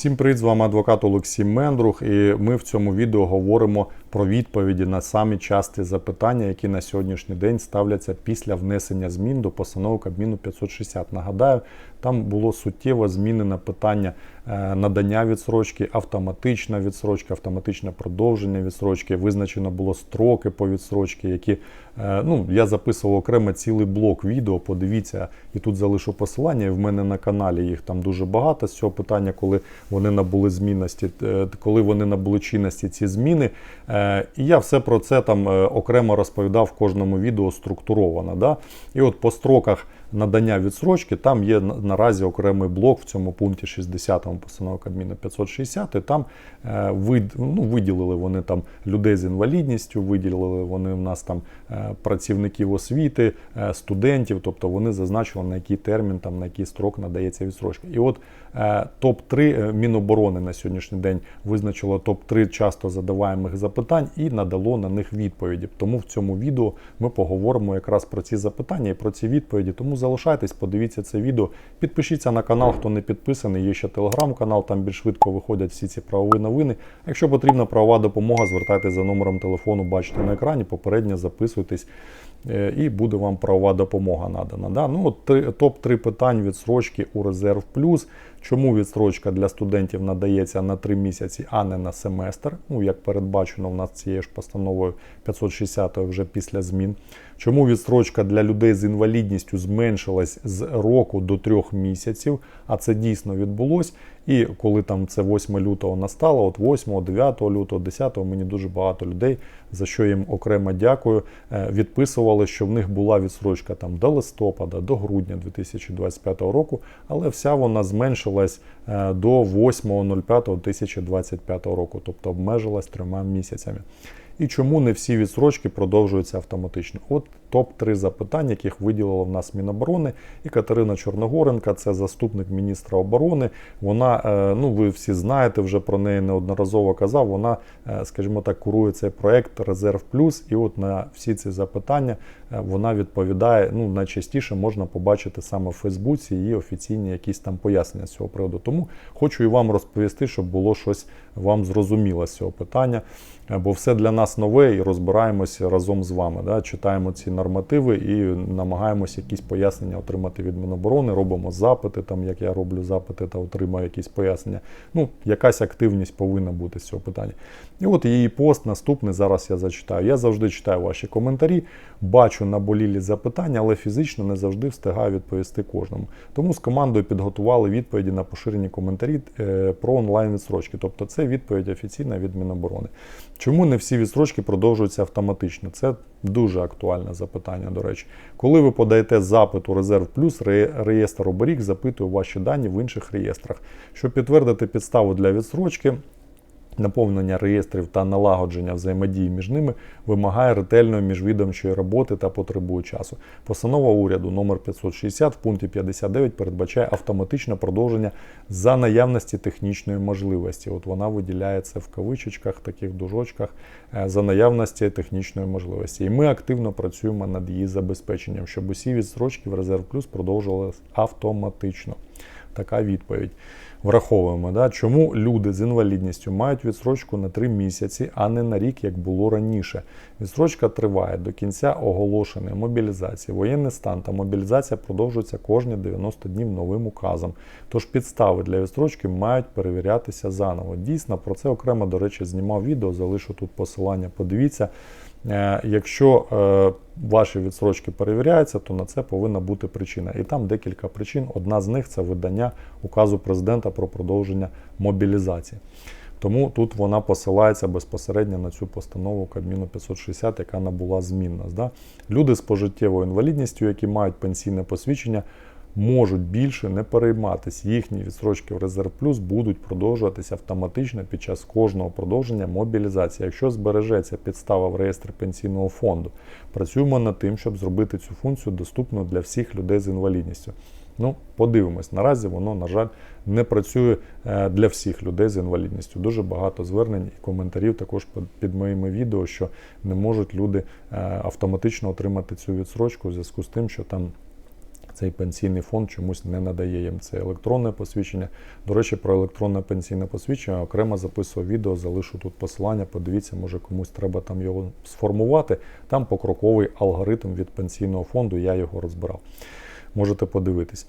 Всім привіт, з вами адвокат Олексій Мендрух, і ми в цьому відео говоримо про відповіді на самі часті запитання, які на сьогоднішній день ставляться після внесення змін до постанови Кабміну 560. Нагадаю, там було суттєво змінене питання е, надання відсрочки, автоматична відсрочка, автоматичне продовження відсрочки. Визначено було строки по відсрочці, які е, ну я записував окремо цілий блок відео. Подивіться, і тут залишу посилання. І в мене на каналі їх там дуже багато з цього питання, коли вони набули змінності, е, коли вони набули чинності ці зміни. Е, І я все про це там е, окремо розповідав в кожному відео структуровано. Да? І от по строках надання відсрочки там є наразі окремий блок в цьому пункті 60 постанови Кабміну 560. І там е, вид, ну, виділили вони там людей з інвалідністю, виділили вони в нас там е, працівників освіти, е, студентів, тобто вони зазначили на який термін, там на який строк надається відсрочка. І от е, топ-3 Міноборони на сьогоднішній день визначило топ-3 часто задаваємих запитань і надало на них відповіді. Тому в цьому відео ми поговоримо якраз про ці запитання і про ці відповіді. Тому залишайтесь, подивіться це відео, підпишіться на канал, хто не підписаний. Є ще телеграм-канал, там більш швидко виходять всі ці правові новини. Якщо потрібна правова допомога, звертайтеся за номером телефону, бачите на екрані, попередньо записуйтесь. Е, І буде вам правова допомога надана. Да? Ну, от три- топ-3 питань відсрочки у резерв плюс. Чому відстрочка для студентів надається на 3 місяці, а не на семестр? Ну, як передбачено в нас цією ж постановою 560 вже після змін. Чому відстрочка для людей з інвалідністю зменшилась з року до 3 місяців, а це дійсно відбулось. І коли там це 8 лютого настало, от 8, 9 лютого, 10 мені дуже багато людей, за що їм окремо дякую, е, відписували, що в них була відстрочка там до листопада, до грудня 2025 року, але вся вона зменшилась е, до 8.05.2025 року, тобто обмежилась трьома місяцями. І чому не всі відсрочки продовжуються автоматично? От топ-3 запитань, яких виділила в нас Міноборони. І Катерина Чорногоренка, це заступник міністра оборони. Вона, е, ну ви всі знаєте, вже про неї неодноразово казав. Вона, е, скажімо так, курує цей проект Резерв Плюс. І от на всі ці запитання е, вона відповідає. Ну, найчастіше можна побачити саме в Фейсбуці її офіційні якісь там пояснення з цього приводу. Тому хочу і вам розповісти, щоб було щось вам зрозуміло з цього питання. Бо все для нас нове і розбираємося разом з вами. Да? Читаємо ці нормативи і намагаємося якісь пояснення отримати від Міноборони, робимо запити, там як я роблю запити та отримаю якісь пояснення. Ну, якась активність повинна бути з цього питання. І от її пост наступний зараз я зачитаю. Я завжди читаю ваші коментарі, бачу наболілі запитання, але фізично не завжди встигаю відповісти кожному. Тому з командою підготували відповіді на поширені коментарі е, про онлайн відсрочки. Тобто це відповідь офіційна від Міноборони. Чому не всі відстрочки продовжуються автоматично? Це дуже актуальне запитання, до речі. Коли ви подаєте запит у Резерв Плюс, реєстр оберіг запитує ваші дані в інших реєстрах. Щоб підтвердити підставу для відстрочки, Наповнення реєстрів та налагодження взаємодії між ними вимагає ретельної міжвідомчої роботи та потребує часу. Постанова уряду номер 560 в пункті 59 передбачає автоматичне продовження за наявності технічної можливості. От вона виділяється в кавичечках, таких дужочках е, за наявності технічної можливості. І ми активно працюємо над її забезпеченням, щоб усі відстрочки в резерв плюс продовжувалися автоматично. Така відповідь. Враховуємо, да, чому люди з інвалідністю мають відстрочку на 3 місяці, а не на рік, як було раніше. Відстрочка триває до кінця оголошеної мобілізації. Воєнний стан та мобілізація продовжуються кожні 90 днів новим указом. Тож підстави для відстрочки мають перевірятися заново. Дійсно, про це окремо, до речі, знімав відео, залишу тут посилання. Подивіться. Е, Якщо е, ваші відсрочки перевіряються, то на це повинна бути причина. І там декілька причин. Одна з них це видання указу президента про продовження мобілізації. Тому тут вона посилається безпосередньо на цю постанову Кабміну 560, яка набула змінна. Люди з пожиттєвою інвалідністю, які мають пенсійне посвідчення, можуть більше не перейматися. Їхні відстрочки в резерв плюс будуть продовжуватися автоматично під час кожного продовження мобілізації. Якщо збережеться підстава в реєстрі пенсійного фонду, працюємо над тим, щоб зробити цю функцію доступною для всіх людей з інвалідністю. Ну, подивимось. Наразі воно, на жаль, не працює е, для всіх людей з інвалідністю. Дуже багато звернень і коментарів також під- під моїми відео, що не можуть люди е, автоматично отримати цю відсрочку в зв'язку з тим, що там цей пенсійний фонд чомусь не надає їм це електронне посвідчення. До речі, про електронне пенсійне посвідчення окремо записував відео, залишу тут посилання. Подивіться, може комусь треба там його сформувати. Там покроковий алгоритм від пенсійного фонду, я його розбирав. Можете подивитись.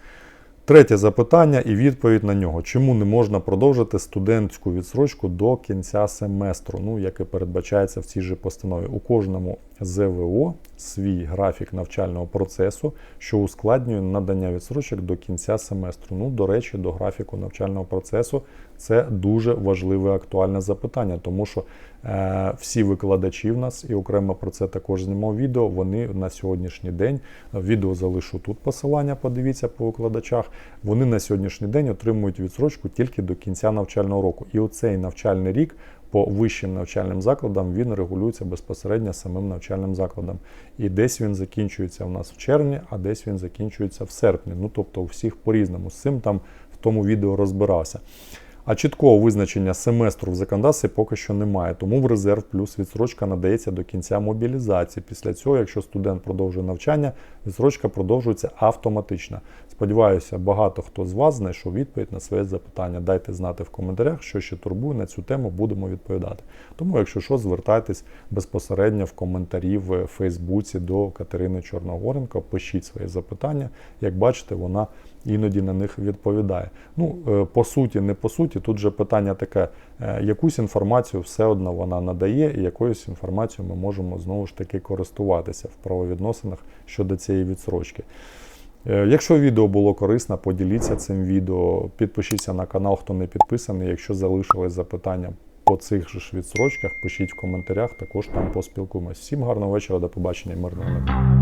Третє запитання і відповідь на нього. Чому не можна продовжити студентську відсрочку до кінця семестру, ну, як і передбачається в цій же постанові? У кожному ЗВО свій графік навчального процесу, що ускладнює надання відсрочок до кінця семестру. Ну, до речі, до графіку навчального процесу це дуже важливе актуальне запитання, тому що е, всі викладачі в нас, і окремо про це також знімав відео. Вони на сьогоднішній день відео залишу тут посилання. Подивіться по викладачах. Вони на сьогоднішній день отримують відсрочку тільки до кінця навчального року. І оцей навчальний рік по вищим навчальним закладам він регулюється безпосередньо самим навчальним закладом. І десь він закінчується у нас в червні, а десь він закінчується в серпні. Ну тобто у всіх по-різному. З цим там в тому відео розбирався. А чіткого визначення семестру в законодавстві поки що немає, тому в резерв плюс відсрочка надається до кінця мобілізації. Після цього, якщо студент продовжує навчання, відсрочка продовжується автоматично. Сподіваюся, багато хто з вас знайшов відповідь на своє запитання. Дайте знати в коментарях, що ще турбує на цю тему, будемо відповідати. Тому, якщо що, звертайтесь безпосередньо в коментарі в Фейсбуці до Катерини Чорногоренко, пишіть свої запитання. Як бачите, вона іноді на них відповідає. Ну, е, по суті, не по суті, тут же питання таке: е, якусь інформацію все одно вона надає, і якоюсь інформацією ми можемо знову ж таки користуватися в правовідносинах щодо цієї відсрочки. Е, Якщо відео було корисно, поділіться цим відео, підпишіться на канал, хто не підписаний. Якщо залишились запитання по цих же ж відсрочках, пишіть в коментарях, також там поспілкуємось. Всім гарного вечора, до побачення мирного.